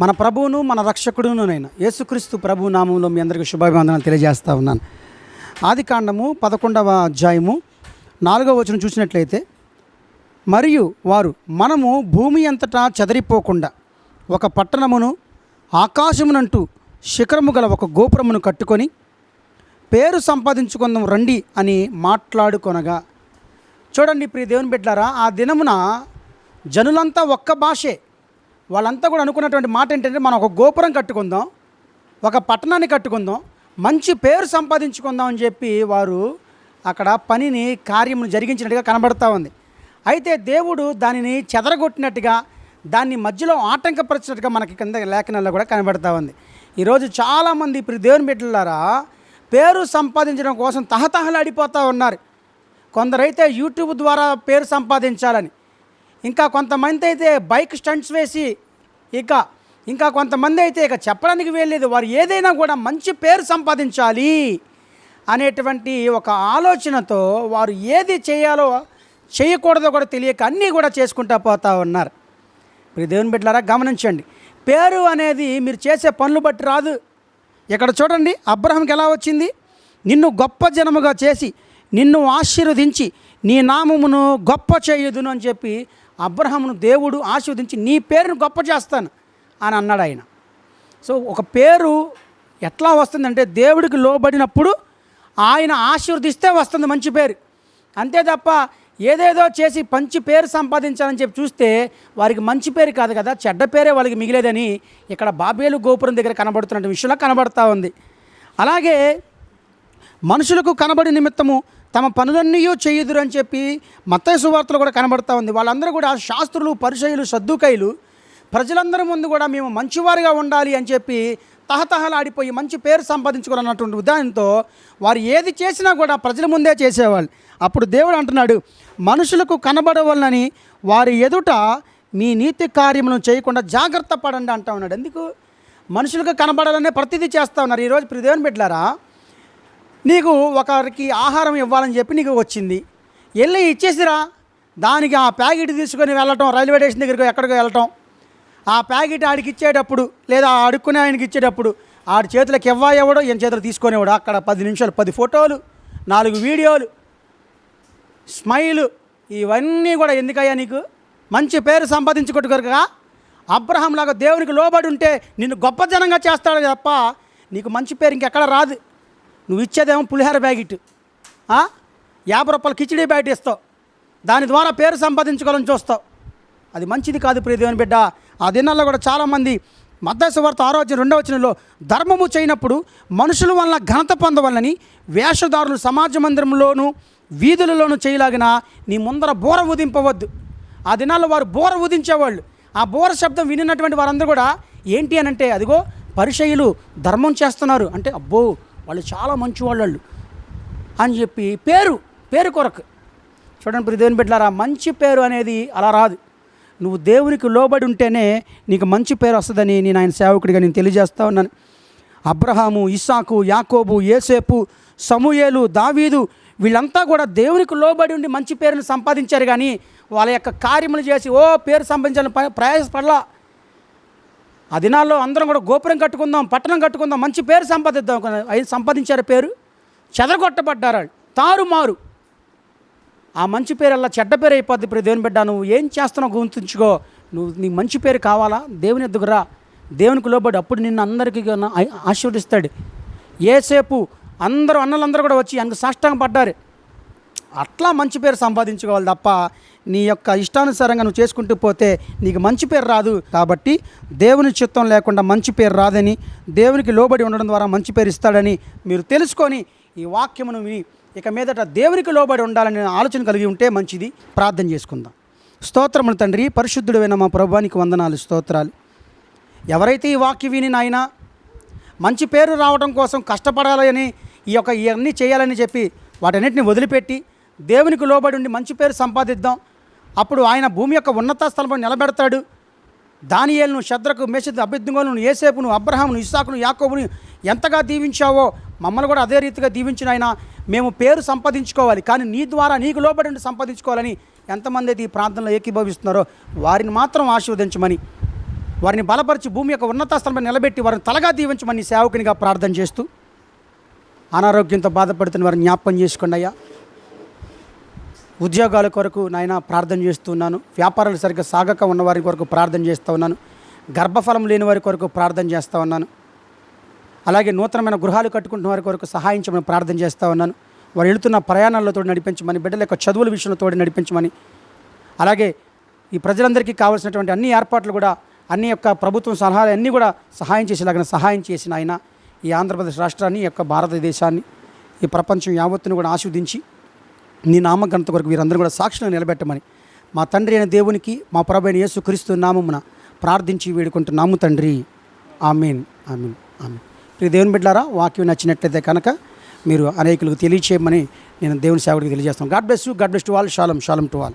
మన ప్రభువును మన రక్షకుడును నేను. యేసుక్రీస్తు ప్రభు నామంలో మీ అందరికీ శుభాభివందనాలు తెలియజేస్తా ఉన్నాను. ఆది కాండము పదకొండవ అధ్యాయము నాలుగవ వచనం చూసినట్లయితే మరియు వారు మనము భూమి అంతటా చెదరిపోకుండా ఒక పట్టణమును ఆకాశమునంటూ శిఖరము గల ఒక గోపురమును కట్టుకొని పేరు సంపాదించుకుందాం రండి అని మాట్లాడుకొనగా చూడండి ప్రియ దేవుని బిడ్డారా ఆ దినమున జనులంతా ఒక్క భాషే వాళ్ళంతా కూడా అనుకున్నటువంటి మాట ఏంటంటే మనం ఒక గోపురం కట్టుకుందాం ఒక పట్టణాన్ని కట్టుకుందాం మంచి పేరు సంపాదించుకుందాం అని చెప్పి వారు అక్కడ పనిని కార్యమును జరిగించినట్టుగా కనబడతా ఉంది. అయితే దేవుడు దానిని చెదరగొట్టినట్టుగా దాన్ని మధ్యలో ఆటంకపరిచినట్టుగా మనకి కింద లేఖనాల్లో కూడా కనబడతా ఉంది. ఈరోజు చాలామంది ఇప్పుడు దేవుని బిడ్డలారా పేరు సంపాదించడం కోసం తహతహలాడిపోతూ ఉన్నారు. కొందరైతే యూట్యూబ్ ద్వారా పేరు సంపాదించాలని. ఇంకా కొంతమంది అయితే బైక్ స్టంట్స్ వేసి ఇక ఇంకా కొంతమంది అయితే ఇక చెప్పడానికి వెళ్ళలేదు వారు ఏదైనా కూడా మంచి పేరు సంపాదించాలి అనేటువంటి ఒక ఆలోచనతో వారు ఏది చేయాలో చేయకూడదో కూడా తెలియక అన్నీ కూడా చేసుకుంటా పోతా ఉన్నారు. ఇప్పుడు దేవుని బిడ్డలారా గమనించండి. పేరు అనేది మీరు చేసే పనులు బట్టి రాదు. ఇక్కడ చూడండి అబ్రహంకి ఎలా వచ్చింది? నిన్ను గొప్ప జనముగా చేసి నిన్ను ఆశీర్వదించి నీ నామమును గొప్ప చేయుదును అని చెప్పి అబ్రహామును దేవుడు ఆశీర్వదించి నీ పేరును గొప్ప చేస్తాను అని అన్నాడు ఆయన. సో ఒక పేరు ఎట్లా వస్తుందంటే దేవుడికి లోబడినప్పుడు ఆయన ఆశీర్వదిస్తే వస్తుంది మంచి పేరు. అంతే తప్ప ఏదేదో చేసి మంచి పేరు సంపాదించాలని చెప్పి చూస్తే వారికి మంచి పేరు కాదు కదా చెడ్డ పేరే వాళ్ళకి మిగిలేదని ఇక్కడ బాబేలు గోపురం దగ్గర కనబడుతున్న విషయంలో కనబడతా ఉంది. అలాగే మనుషులకు కనబడి నిమిత్తము తమ పనులన్నీ చేయుదురు అని చెప్పి మత్తయి సువార్తలు కూడా కనబడతా ఉంది. వాళ్ళందరూ కూడా శాస్త్రులు పరిచయులు సద్దుకైలు ప్రజలందరి ముందు కూడా మేము మంచివారిగా ఉండాలి అని చెప్పి తహతహలాడిపోయి మంచి పేరు సంపాదించుకోవాలన్నటువంటి ఉదాహరణతో వారు ఏది చేసినా కూడా ప్రజల ముందే చేసేవాళ్ళు. అప్పుడు దేవుడు అంటున్నాడు మనుషులకు కనబడవలనని వారి ఎదుట మీ నీతి కార్యములను చేయకుండా జాగ్రత్త పడండి అంటా ఉన్నాడు. ఎందుకు? మనుషులకు కనబడాలనే ప్రతిదీ చేస్తూ ఉన్నారు. ఈరోజు ఇప్పుడు దేవుని బిడ్డలారా నీకు ఒకరికి ఆహారం ఇవ్వాలని చెప్పి నీకు వచ్చింది. వెళ్ళి ఇచ్చేసిరా. దానికి ఆ ప్యాకెట్ తీసుకొని వెళ్ళటం రైల్వే స్టేషన్ దగ్గరికి ఎక్కడికి వెళ్ళటం. ఆ ప్యాకెట్ ఆడికి ఇచ్చేటప్పుడు లేదా అడుక్కునే ఆయనకి ఇచ్చేటప్పుడు ఆడి చేతులకు ఇవ్వా ఎవడో ఈయన చేతులు తీసుకునేవాడు. అక్కడ పది నిమిషాలు పది ఫోటోలు నాలుగు వీడియోలు స్మైలు ఇవన్నీ కూడా ఎందుకయ్యా నీకు? మంచి పేరు సంపాదించుకోట్టుగా అబ్రహం లాగా దేవునికి లోబడి ఉంటే నిన్ను గొప్ప జనంగా చేస్తాడు తప్ప నీకు మంచి పేరు ఇంకెక్కడ రాదు. నువ్వు ఇచ్చేదేమో పులిహార ప్యాకెట్. యాభై రూపాయలు కిచిడీ ప్యాకెట్ ఇస్తావు. దాని ద్వారా పేరు సంపాదించుకోవాలని చూస్తావు. అది మంచిది కాదు ప్రియదేవుని బిడ్డ. ఆ దినాల్లో కూడా చాలామంది మద్దతు వార్త ఆరోగ్యం రెండవ వచనంలో ధర్మము చేయనప్పుడు మనుషుల వలన ఘనత పొందవలని వేషధారులు సమాజ మందిరంలోనూ వీధులలోనూ చేయలాగిన నీ ముందర బోర ఉదింపవద్దు ఆ దినాల్లో వారు బోర ఉదించేవాళ్ళు ఆ బోర శబ్దం వినినటువంటి వారందరూ కూడా ఏంటి అని అంటే అదిగో పరిచయులు ధర్మం చేస్తున్నారు. అంటే అబ్బో వాళ్ళు చాలా మంచి వాళ్ళు అని చెప్పి పేరు పేరు కొరకు. చూడండి ఇప్పుడు దేవుని బిడ్డలారా మంచి పేరు అనేది అలా రాదు. నువ్వు దేవునికి లోబడి ఉంటేనే నీకు మంచి పేరు వస్తుందని నేను ఆయన సేవకుడిగా నేను తెలియజేస్తా ఉన్నాను. అబ్రహాము ఇస్సాకు యాకోబు ఏసేపు సమూయేలు దావీదు వీళ్ళంతా కూడా దేవునికి లోబడి ఉండి మంచి పేరును సంపాదించారు కానీ వాళ్ళ యొక్క కార్యములు చేసి ఓ పేరు సంపాదించాలని ప్రయాసపడలా. ఆ దినాల్లో అందరం కూడా గోపురం కట్టుకుందాం పట్టణం కట్టుకుందాం మంచి పేరు సంపాదిద్దాం. అయి సంపాదించారు పేరు. చెదరగొట్టబడ్డారు తారుమారు. ఆ మంచి పేరు అలా చెడ్డ పేరు అయిపోద్ది. ఇప్పుడు దేవుని బిడ్డ నువ్వు ఏం చేస్తున్నావు గుర్తుంచుకో. నువ్వు నీ మంచి పేరు కావాలా? దేవుని ఎద్దుకురా. దేవునికి లోబడి అప్పుడు నిన్ను అందరికీ ఆశీర్వదిస్తాడు. ఏసేపు అందరూ అన్నలందరూ కూడా వచ్చి అందుకు సాష్టాంగం పడ్డారు అట్లా మంచి పేరు సంపాదించుకోవాలి తప్ప నీ యొక్క ఇష్టానుసారంగా నువ్వు చేసుకుంటూ పోతే నీకు మంచి పేరు రాదు. కాబట్టి దేవుని చిత్తం లేకుండా మంచి పేరు రాదని దేవునికి లోబడి ఉండడం ద్వారా మంచి పేరు ఇస్తాడని మీరు తెలుసుకొని ఈ వాక్యమును విని ఇక మీదట దేవునికి లోబడి ఉండాలనే ఆలోచన కలిగి ఉంటే మంచిది. ప్రార్థన చేసుకుందాం. స్తోత్రములు తండ్రి పరిశుద్ధుడైన మా ప్రభువానికి వందనాలు స్తోత్రాలు. ఎవరైతే ఈ వాక్య విని నాయనా మంచి పేరు రావడం కోసం కష్టపడాలని ఈ యొక్క ఇవన్నీ చేయాలని చెప్పి వాటన్నిటిని వదిలిపెట్టి దేవునికి లోబడి ఉండి మంచి పేరు సంపాదిద్దాం. అప్పుడు ఆయన భూమి యొక్క ఉన్నత స్థలంలో నిలబెడతాడు. దానియేలను శద్రకు మేషత్ అభిజ్ఞలను ఏసేపును అబ్రహామును ఇస్సాకును యాకోబును ఎంతగా దీవించావో మమ్మల్ని కూడా అదే రీతిగా దీవించిన ఆయన. మేము పేరు సంపాదించుకోవాలి కానీ నీ ద్వారా నీకు లోబడి సంపాదించుకోవాలని ఎంతమంది అయితే ఈ ప్రాంతంలో ఏకీభవిస్తున్నారో వారిని మాత్రం ఆశీర్వదించమని వారిని బలపరిచి భూమి యొక్క ఉన్నత స్థలంపై నిలబెట్టి వారిని తలగా దీవించమని సేవకునిగా ప్రార్థన చేస్తూ అనారోగ్యంతో బాధపడుతున్న వారిని జ్ఞాపకం చేసుకోండి అయ్యా. ఉద్యోగాల కొరకు నాయన ప్రార్థన చేస్తున్నాను వ్యాపారాలు సరిగ్గా సాగక ఉన్నవారి కొరకు ప్రార్థన చేస్తూ ఉన్నాను. గర్భఫలం లేని వారి కొరకు ప్రార్థన చేస్తూ ఉన్నాను. అలాగే నూతనమైన గృహాలు కట్టుకుంటున్న వారి కొరకు సహాయం చేయమని ప్రార్థన చేస్తూ ఉన్నాను. వారు వెళుతున్న ప్రయాణాలతో నడిపించమని బిడ్డల యొక్క చదువుల విషయంలో తోడి నడిపించమని అలాగే ఈ ప్రజలందరికీ కావాల్సినటువంటి అన్ని ఏర్పాట్లు కూడా అన్ని యొక్క ప్రభుత్వం సలహాలు అన్నీ కూడా సహాయం చేసేలాగిన సహాయం చేసిన ఆయన ఈ ఆంధ్రప్రదేశ్ రాష్ట్రాన్ని ఈ యొక్క భారతదేశాన్ని ఈ ప్రపంచం యావత్తును కూడా ఆస్వాదించి నీ నామఘనత కొరకు వీరందరూ కూడా సాక్షులను నిలబెట్టమని మా తండ్రి అయిన దేవునికి మా ప్రభు అయిన యేసు క్రీస్తు నామమున ప్రార్థించి వేడుకుంటున్నాము తండ్రి. Amen amen amen. ప్రియ దేవుని బిడ్డారా వాక్యం నచ్చినట్లయితే కనుక మీరు అనేకులకు తెలియచేయమని నేను దేవుని సేవకుడికి తెలియజేస్తాను. God bless you God bless to all. Shalom shalom to all.